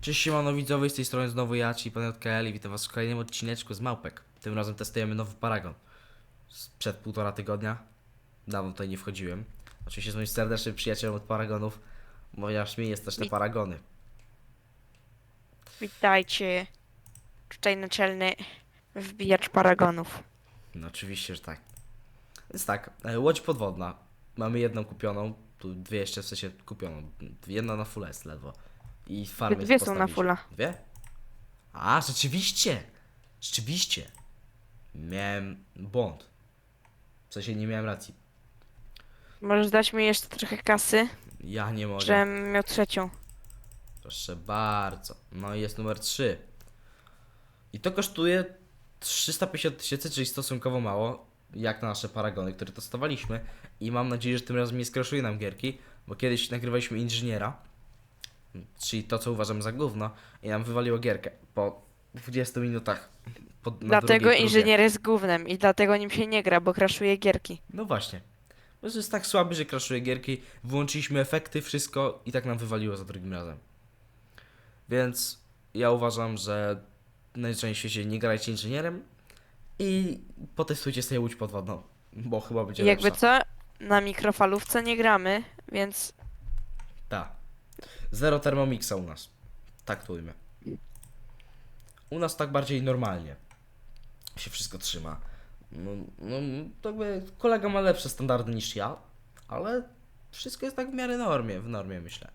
Cześć siemano widzowie, z tej strony znowu ja, czyli pan JKL i witam was w kolejnym odcineczku z Małpek. Tym razem testujemy nowy paragon. Sprzed półtora tygodnia. Dawno tutaj nie wchodziłem. Oczywiście z moim serdecznym przyjacielem od paragonów, ponieważ mi jest też te Wit- paragony. Witajcie. Tutaj naczelny wbijacz paragonów. No oczywiście, że tak. Więc tak, e, łódź podwodna. Mamy jedną kupioną, tu dwie jeszcze w sensie kupioną. Jedna na full S ledwo. I farmy Dwie są na fulla. Dwie? A, rzeczywiście! Rzeczywiście! Miałem błąd. W sensie nie miałem racji. Możesz dać mi jeszcze trochę kasy, Ja nie mogę. żebym miał trzecią. Proszę bardzo. No i jest numer 3. I to kosztuje 350 tysięcy, czyli stosunkowo mało, jak na nasze paragony, które testowaliśmy. I mam nadzieję, że tym razem nie skraszuje nam gierki, bo kiedyś nagrywaliśmy inżyniera, czyli to, co uważam za gówno, i nam wywaliło gierkę po 20 minutach. Po, Dlatego inżynier jest gównem i dlatego nim się nie gra, bo kraszuje gierki. No właśnie. Bo jest tak słaby, że kraszuje gierki. Wyłączyliśmy efekty, wszystko i tak nam wywaliło za drugim razem. Więc ja uważam, że najczęściej świecie nie grajcie inżynierem i potestujcie sobie łódź podwodną, bo chyba będzie jakby lepsza. co, na mikrofalówce nie gramy, więc Tak. Zero Thermomixa u nas. Tak to ujmę. U nas tak bardziej normalnie się wszystko trzyma. No, no to jakby kolega ma lepsze standardy niż ja, ale wszystko jest tak w miarę normie, w normie myślę.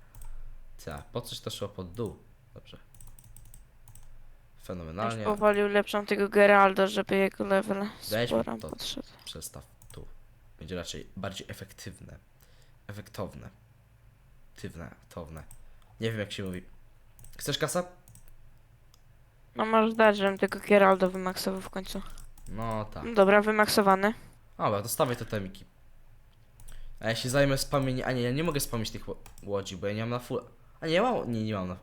Co, po coś to szło pod dół. Dobrze. już Fenomenalnie. powolił lepszą tego Geraldo, żeby jego level Weź to. podszedł. Przestaw tu. Będzie raczej bardziej efektywne. Efektowne. Tywne, towne. Nie wiem jak się mówi. Chcesz kasa? No możesz dać, żebym tego Geraldo wymaksował w końcu. No tak. No dobra, wymaksowany. Dobra, to stawaj te temiki. A ja się zajmę spamieniem. A nie, ja nie mogę spamić tych ło- łodzi, bo ja nie mam na full. A nie, ja mam. Nie, nie mam na.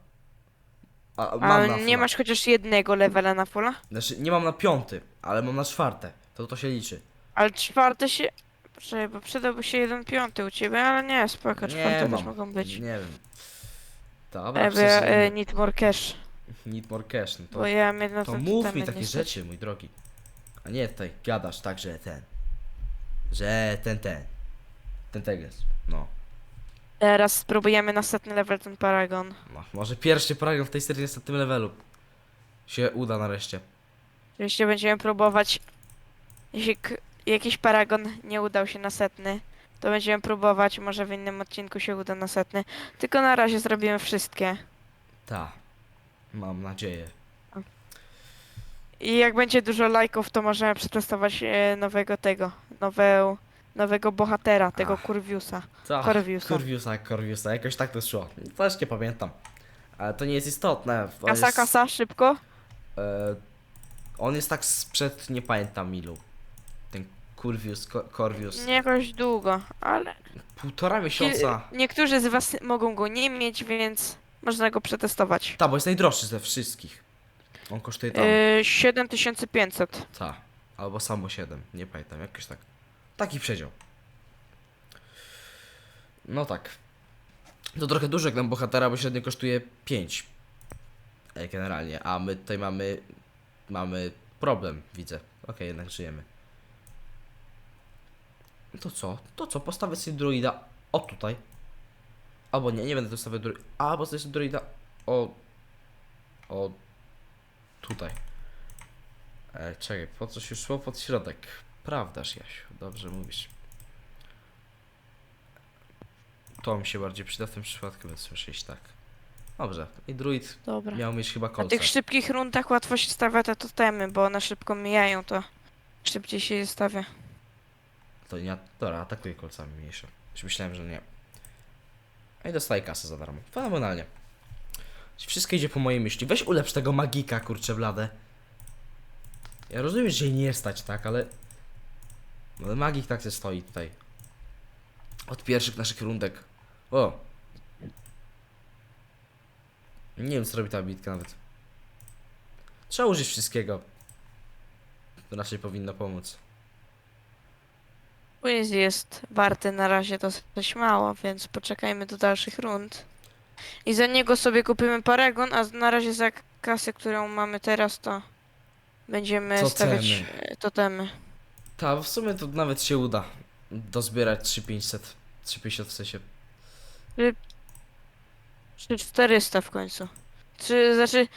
A, mam A na nie fulla. masz chociaż jednego levela na fulla? Znaczy, nie mam na piąty, ale mam na czwarte. To to się liczy. Ale czwarte się... Poczekaj, bo przydałby się jeden piąty u ciebie, ale nie, spoko, czwarte mam. też mogą być. Nie wiem. Dobra, Eby, e, przecież need more cash, need more cash. No to, bo ja mam jedno to ten mów mi takie niestety. rzeczy, mój drogi. A nie tutaj gadasz tak, że ten. Że ten, ten. Ten teges. No. Teraz spróbujemy następny level ten Paragon. no. Może pierwszy paragraf w tej serii jest na tym levelu. Się uda nareszcie. Oczywiście będziemy próbować, jeśli k- jakiś Paragon nie udał się na setny, to będziemy próbować, może w innym odcinku się uda na setny. Tylko na razie zrobimy wszystkie. Ta. Mam nadzieję. I jak będzie dużo lajków, to możemy przetestować e, nowego tego, nowe, nowego bohatera, tego Ach. Kurwiusa. Corviusa, jakoś tak to szło. Też nie pamiętam. Ale to nie jest istotne. On Kasa, jest, kasa, szybko. E, on jest tak sprzed nie pamiętam ilu. Ten Corvius, Co- Corvius. Nie jakoś długo, ale Półtora miesiąca. niektórzy z was mogą go nie mieć, więc można go przetestować. Ta, bo jest najdroższy ze wszystkich. On kosztuje tam. Yy, 7500. Ta. Albo samo 7. Nie pamiętam, jakoś tak. Taki przedział. No tak. To trochę dużo jak na bohatera, bo średnio kosztuje 5. E, generalnie. A my tutaj mamy. Mamy problem, widzę. Okej, jednak żyjemy. To co? To co? Postawię sobie druida. O tutaj. Albo nie, nie będę tu stawiał druida. A, postawię sobie druida. O. O. Tutaj. E, czekaj, po coś już szło pod środek. Prawdaż, Jasiu, dobrze mówisz. To mi się bardziej przyda w tym przypadku, więc muszę iść tak. Dobrze, i druid Dobra. miał mieć chyba Na kolce. tych szybkich rundach łatwo się stawia te totemy, bo one szybko mijają, to szybciej się je stawia. To nie, dobra, atakuję kolcami mniejsze. Już myślałem, że nie. No i dostaję kasę za darmo. Fenomenalnie. Wszystko idzie po mojej myśli. Weź ulepsz tego magika, kurczę blade. Ja rozumiem, że jej nie stać, tak, ale... Ale magik tak się stoi tutaj. Od pierwszych naszych rundek. O! Nie wiem, co robi ta bitka nawet. Trzeba użyć wszystkiego. To raczej powinno pomóc. Quiz jest warty na razie dosyć mało, więc poczekajmy do dalszych rund. I za niego sobie kupimy Paragon, a na razie za kasę, którą mamy teraz, to będziemy Totemy. stawiać e, totemy. Ta, w sumie to nawet się uda dozbierać 3500. 350 w sensie. Czy 400 w końcu. Czy, znaczy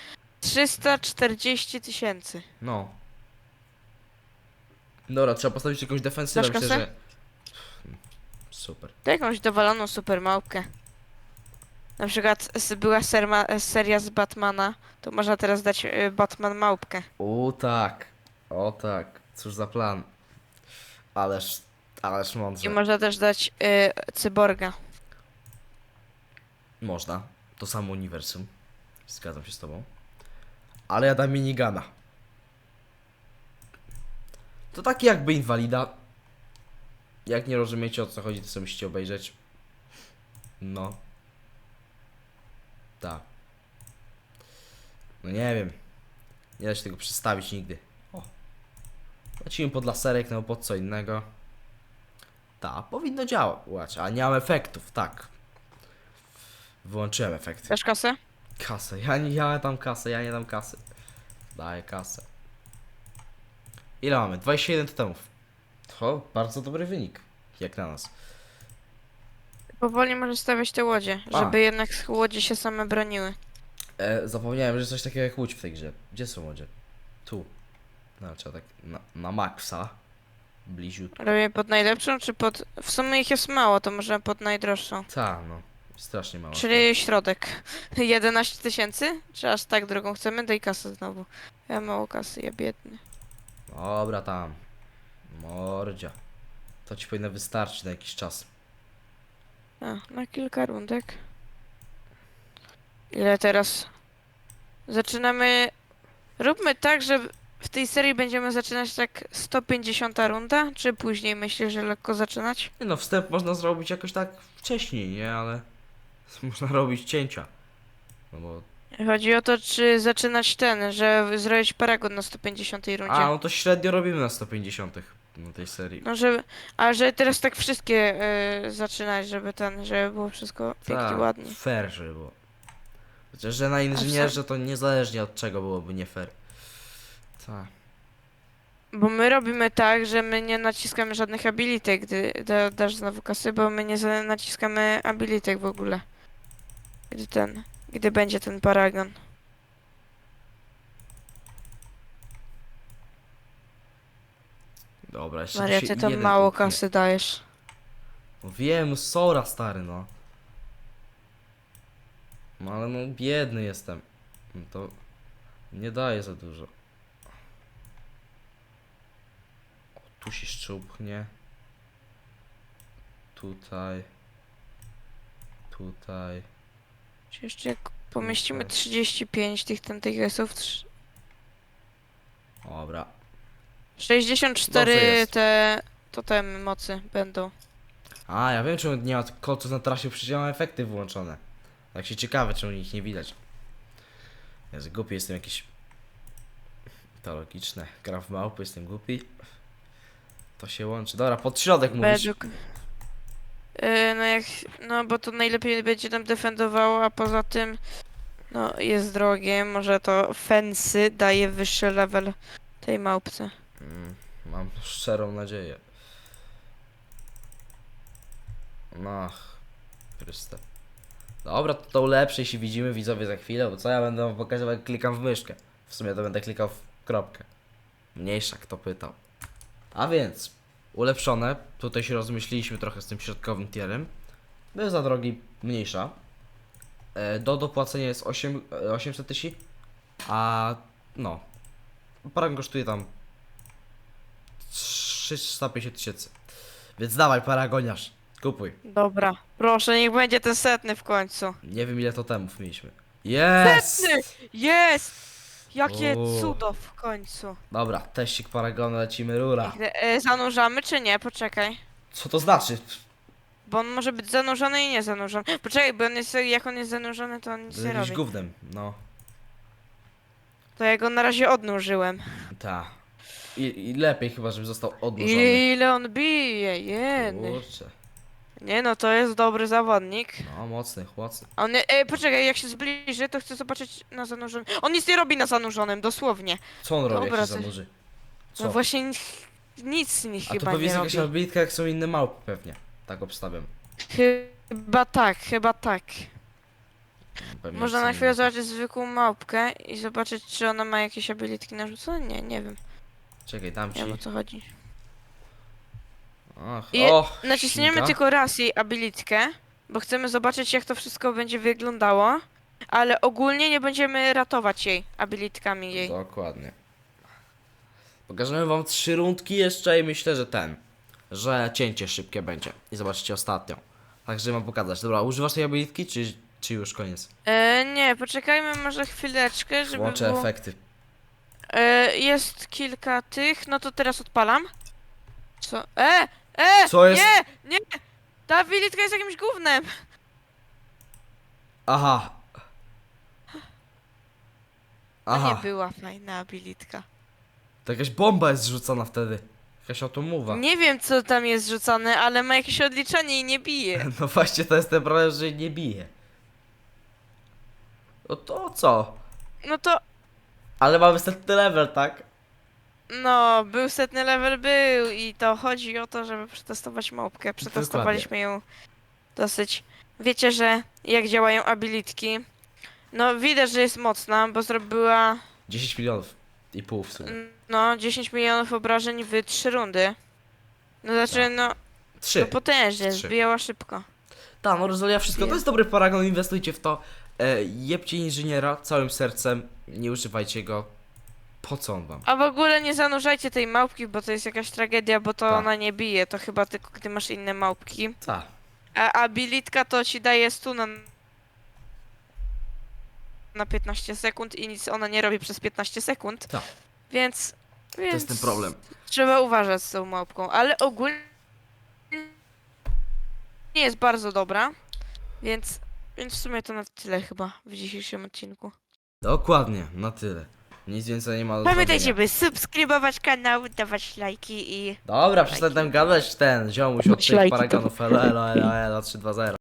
340 tysięcy. No. Dobra, trzeba postawić jakąś defensywę. Dasz Myślę, kasę? że... Super. To jakąś dowaloną super małpkę. Na przykład s- była serma, seria z Batmana, to można teraz dać e, Batman małpkę. O tak. O tak. Cóż za plan. Ależ, ależ I mądrze. można też dać e, cyborga. Można. To samo uniwersum. Zgadzam się z tobą. Ale ja dam minigana. To taki jakby inwalida. Jak nie rozumiecie o co chodzi, to sobie musicie obejrzeć. No. Tak. No nie wiem. Nie da się tego przedstawić nigdy. O. Lecimy pod laserek, no pod co innego. Tak, powinno działać, a nie mam efektów, tak. Wyłączyłem efekty. Dasz kasę? Kasę, ja nie ja dam kasę, ja nie dam kasy. Daję kasę. Ile mamy? 27 totemów. To bardzo dobry wynik, jak na nas. Powoli możesz stawiać te łodzie, A. żeby jednak łodzie się same broniły. E, zapomniałem, że coś takiego jak łódź w tej grze. Gdzie są łodzie? Tu. No, trzeba tak na, na maksa. Bliziutko. Robię pod najlepszą, czy pod... W sumie ich jest mało, to może pod najdroższą. Ta, no. Strasznie mało. Czyli środek. 11 tysięcy? Czy aż tak drogą chcemy? Daj kasę znowu. Ja mało kasy, ja biedny. Dobra, tam. Mordzia. To ci powinno wystarczyć na jakiś czas. A, na kilka rundek. Ile teraz? Zaczynamy... Róbmy tak, że w tej serii będziemy zaczynać tak 150 runda, czy później myślisz, że lekko zaczynać? Nie no, wstęp można zrobić jakoś tak wcześniej, nie? Ale można robić cięcia. No bo... Chodzi o to, czy zaczynać ten, że zrobić paragon na 150 rundzie. A, no to średnio robimy na 150 na tej serii. No żeby, a że teraz tak wszystkie y, zaczynać, żeby ten, żeby było wszystko pięknie Tak, ładnie. fair, żeby było. Chociaż, że na inżynierze to niezależnie od czego byłoby nie fair. Tak. Bo my robimy tak, że my nie naciskamy żadnych abilitek, gdy da, dasz znowu kasy, bo my nie za- naciskamy abilitek w ogóle. Gdy ten, gdy będzie ten paragon. Dobra, jeszcze Maria, ty się tam jeden mało puknie. kasy dajesz. No wiem, sora stary, no. No ale no biedny jestem. No to nie daje za dużo. O, tu się szczupchnie. Tutaj. Tutaj. Czy jeszcze jak pomieścimy Tutaj. 35 tych TNTGS-ów, trz- Dobra. 64 Dobrze jest. te totemy mocy będą. A, ja wiem czemu nie ma kolców na trasie, przecież ja mam efekty włączone. Tak się ciekawe, czemu ich nie widać. Jest głupi, jestem jakiś... To logiczne. Gram w małpy, jestem głupi. To się łączy. Dobra, pod środek mówisz. Yy, no jak. No bo to najlepiej będzie nam defendowało, a poza tym. No jest drogie, może to fensy daje wyższy level tej małpce. Mm, mam szczerą nadzieję. No, Chryste. Dobra, to to lepsze, jeśli widzimy widzowie za chwilę, bo co ja będę wam pokazywał, klikam w myszkę. W sumie to będę klikał w kropkę. Mniejsza, kto pytał. A więc, ulepszone. Tutaj się rozmyśliliśmy trochę z tym środkowym tierem. Był za drogi, mniejsza. E, Do dopłacenia jest 8, e, 800 tysięcy. A no. Paragon kosztuje tam 350 tysięcy. Więc dawaj, paragoniarz. Kupuj. Dobra, proszę, niech będzie ten setny w końcu. Nie wiem ile totemów mieliśmy. Jest! Setny! Jest! Jakie O. cudo w końcu. Dobra, teścik paragonu, lecimy rura. E, zanurzamy czy nie? Poczekaj. Co to znaczy? Bo on może być zanurzony i nie zanurzony. Poczekaj, bo on jest, jak on jest zanurzony, to on nic nie Jakimś robi. gównem, no. To ja go na razie odnurzyłem. Ta. I, I lepiej chyba, żeby został odłożony. Ile on bije, jeny. Kurczę. Nie no, to jest dobry zawodnik. No, mocny, mocny. A On, ej, poczekaj, jak się zbliży, to chcę zobaczyć na zanurzonym. On nic nie robi na zanurzonym, dosłownie. Co on robi, jak Dobra, się ty- zanurzy? Co? No właśnie ni- nic nie A to chyba pewnie nie jest jakaś robi. abilitka, jak są inne małpy pewnie. Tak obstawiam. Chyba tak, chyba tak. Pewnie Można są na chwilę inne. zobaczyć zwykłą małpkę i zobaczyć, czy ona ma jakieś abilitki narzucone? Nie, nie wiem. Czekaj, dam ci. Nie wiem o co chodzi. Ach, I o, Naciśniemy śmiga. tylko raz jej abilitkę, bo chcemy zobaczyć, jak to wszystko będzie wyglądało. Ale ogólnie nie będziemy ratować jej abilitkami jej. Dokładnie. Pokażemy wam trzy rundki jeszcze i myślę, że ten. Że cięcie szybkie będzie. I zobaczycie ostatnią. Także mam pokazać. Dobra, używasz tej abilitki, czy, czy już koniec? E, nie, poczekajmy może chwileczkę, żeby Włączę było... efekty. E, jest kilka tych, no to teraz odpalam. Co? E! E! Co jest? Nie! Nie! Ta abilitka jest jakimś gównem! Aha. To nie Aha. była fajna abilitka. To jakaś bomba jest rzucona wtedy. Jakaś automowa. Nie wiem, co tam jest rzucane, ale ma jakieś odliczanie i nie bije. No właśnie to jest ten problem, że nie bije. No to co? No to, Ale mamy setny level, tak? No, był setny level, był i to chodzi o to, żeby przetestować małpkę. Przetestowaliśmy ją dosyć. Wiecie, że jak działają abilitki? No, widać, że jest mocna, bo zrobiła, 10 milionów i pół w sumie. no, 10 milionów obrażeń w 3 rundy. No, znaczy, Tak. no, Trzy. no potężnie, Trzy. zbijała szybko. Tak, no rozwija wszystko. To Jest. jest dobry paragon, inwestujcie w to. E, jebcie inżyniera całym sercem. Nie używajcie go. Po co on wam? A w ogóle nie zanurzajcie tej małpki, bo to jest jakaś tragedia, bo to Tak. ona nie bije, to chyba tylko gdy masz inne małpki. Tak. A abilitka to ci daje stuna na 15 sekund i nic ona nie robi przez 15 sekund. Tak. Więc, więc To jest ten problem. trzeba uważać z tą małpką, ale ogólnie nie jest bardzo dobra, więc, więc w sumie to na tyle chyba w dzisiejszym odcinku. Dokładnie, na tyle. Nic więcej nie ma do Pamiętajcie, by subskrybować kanał, dawać lajki i Dobra, przestań tam gadać ten ziomuś od tych Ślajki to- paragonów. Elo, elo, elo, elo, 3, 2, 0.